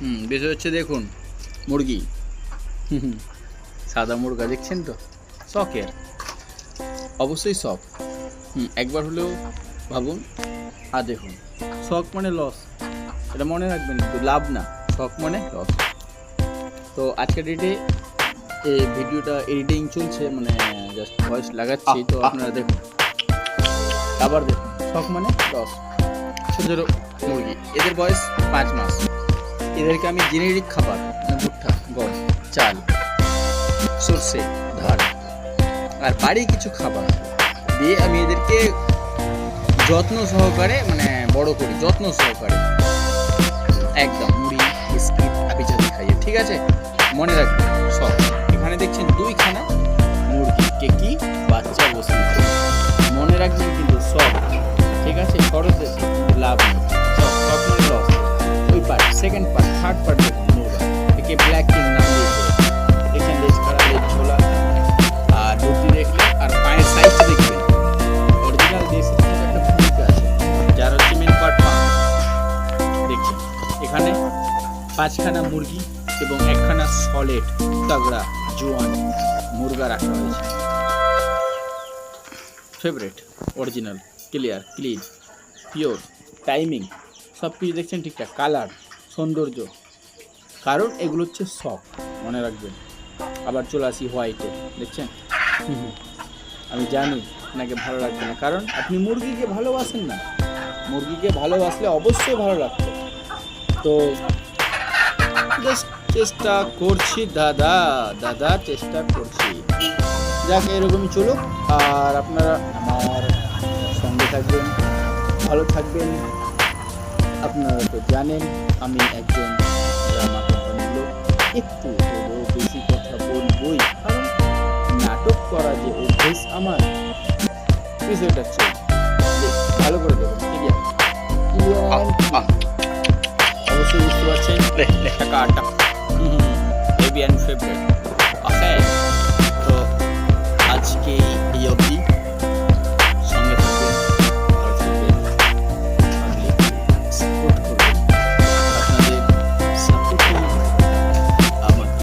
হুম বিষয় হচ্ছে দেখুন, মুরগি। সাদা মুরগা দেখছেন তো? শখের। অবশ্যই শখ। হুম, একবার হলেও ভাবুন। আর দেখুন, শখ মানে লস এটা মনে রাখবেন কিন্তু লাভ না। শখ মানে লস তো আজকের ডেটে এই ভিডিওটা এডিটিং চলছে মানে জাস্ট ভয়েস লাগাচ্ছি, তো আপনারা দেখুন। আবার দেখুন, শখ মানে লস ছোটো মুরগি। এদের বয়স পাঁচ মাস। এদেরকে আমি জেনেরিক খাবার ভুট্টা, গম, চাল, সর্ষে, ধান, আর বাড়ি কিছু খাবার দিয়ে আমি এদেরকে যত্ন সহকারে মানে বড় করি, যত্ন সহকারে। একদম মুড়ি, বিস্কিট আবিজাবি খাইয়ে, ঠিক আছে? মনে রাখবেন, সব। এখানে দেখছেন দুইখানা মুরগি, কে কি? বাচ্চা বসে মনে রাখবেন কিন্তু এখানে পাঁচখানা মুরগি এবং একখানা সলেট, তাগড়া, জোয়ান, মুরগা রাখা হয়েছে। Favourite original clear clean pure timing সব কিছু দেখছেন ঠিকঠাক কালার সৌন্দর্য। কারণ এগুলো হচ্ছে শখ মনে রাখবেন। আবার চলে আসি হোয়াইটে দেখছেন। আমি জানি আপনাকে ভালো লাগবে না, কারণ আপনি মুরগিকে ভালোবাসেন না। মুরগিকে ভালোবাসলে অবশ্যই ভালো লাগতো তো চেষ্টা করছি, দাদা দাদা চেষ্টা করছি। যাক, এরকমই চলুক। আর আপনারা আমার সঙ্গে থাকবেন, ভালো থাকবেন। আপনারা তো জানেন, আমি একজন ড্রামা কোম্পানির লোক। একটু বেশি কথা বলবই। কারণ নাটক করা যে অভ্যেস আমার, বিষয়টা ভালো করে দেবেন ক্লিয়ার ক্লিয়ার ले ले। टकाटा ये भी अनफेवरेट